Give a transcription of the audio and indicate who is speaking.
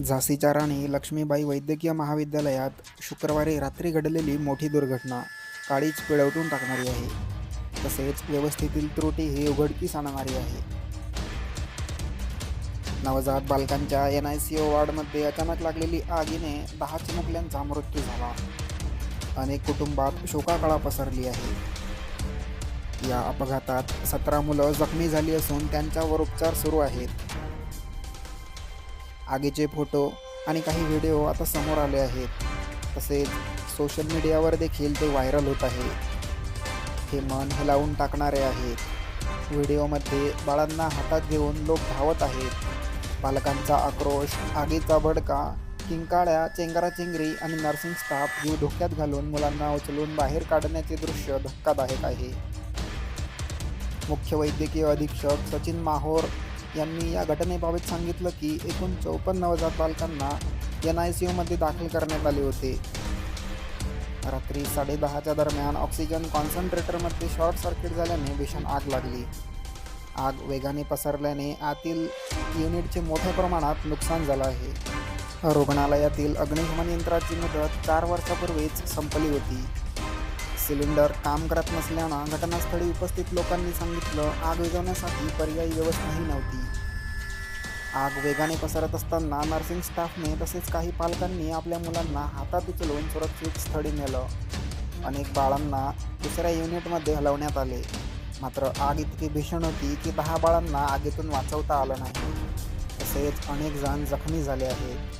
Speaker 1: झाशीच्या राणी लक्ष्मीबाई वैद्यकीय महाविद्यालयात शुक्रवारी रात्री घडलेली मोठी दुर्घटना काळीच पिळवटून टाकणारी आहे. तसेच व्यवस्थेतील त्रुटी ही उघडकीस आणणारी आहे. नवजात बालकांच्या एन आय सी ओ वार्डमध्ये अचानक लागलेली आगीने दहा चिमुकल्यांचा मृत्यू झाला. अनेक कुटुंबात शोकाकळा पसरली आहे. या अपघातात सतरा मुलं जखमी झाली असून त्यांच्यावर उपचार सुरू आहेत. आगीचे फोटो आणि काही व्हिडिओ आता समोर आले आहेत. तसेच सोशल मीडियावर देखील ते व्हायरल होत आहे. हे मन हलावून टाकणारे आहेत. व्हिडिओमध्ये बाळांना हातात घेऊन लोक धावत आहेत. पालकांचा आक्रोश आगीचा भडका किंकाळ्या चेंगराचेंगरी आणि नर्सिंग स्टाफ जीव धोक्यात घालून मुलांना उचलून बाहेर काढण्याचे दृश्य धक्कादायक आहे. मुख्य वैद्यकीय अधीक्षक सचिन माहोर यांनी या घटनेबाबत सांगितलं की एकूण चौपन्न हजार बालकांना एन आय सी यूमध्ये दाखल करण्यात आले होते. रात्री साडेदहाच्या दरम्यान ऑक्सिजन कॉन्सन्ट्रेटरमध्ये शॉर्ट सर्किट झाल्याने भीषण आग लागली. आग वेगाने पसरल्याने आतील युनिटचे मोठ्या प्रमाणात नुकसान झालं आहे. रुग्णालयातील अग्निशमन यंत्राची मुदत चार वर्षापूर्वीच संपली होती. सिलेंडर काम करत नसल्यानं घटनास्थळी उपस्थित लोकांनी सांगितलं आग विझवण्यासाठी पर्यायी व्यवस्थाही नव्हती. आग वेगाने पसरत असताना नर्सिंग स्टाफने तसेच काही पालकांनी आपल्या मुलांना हातात उचलून सुरक्षित स्थळी नेलं. अनेक बाळांना दुसऱ्या युनिटमध्ये हलवण्यात आले. मात्र आग इतकी भीषण होती की दहा बाळांना आगीतून वाचवता आलं नाही. तसेच अनेक जण जखमी झाले आहेत.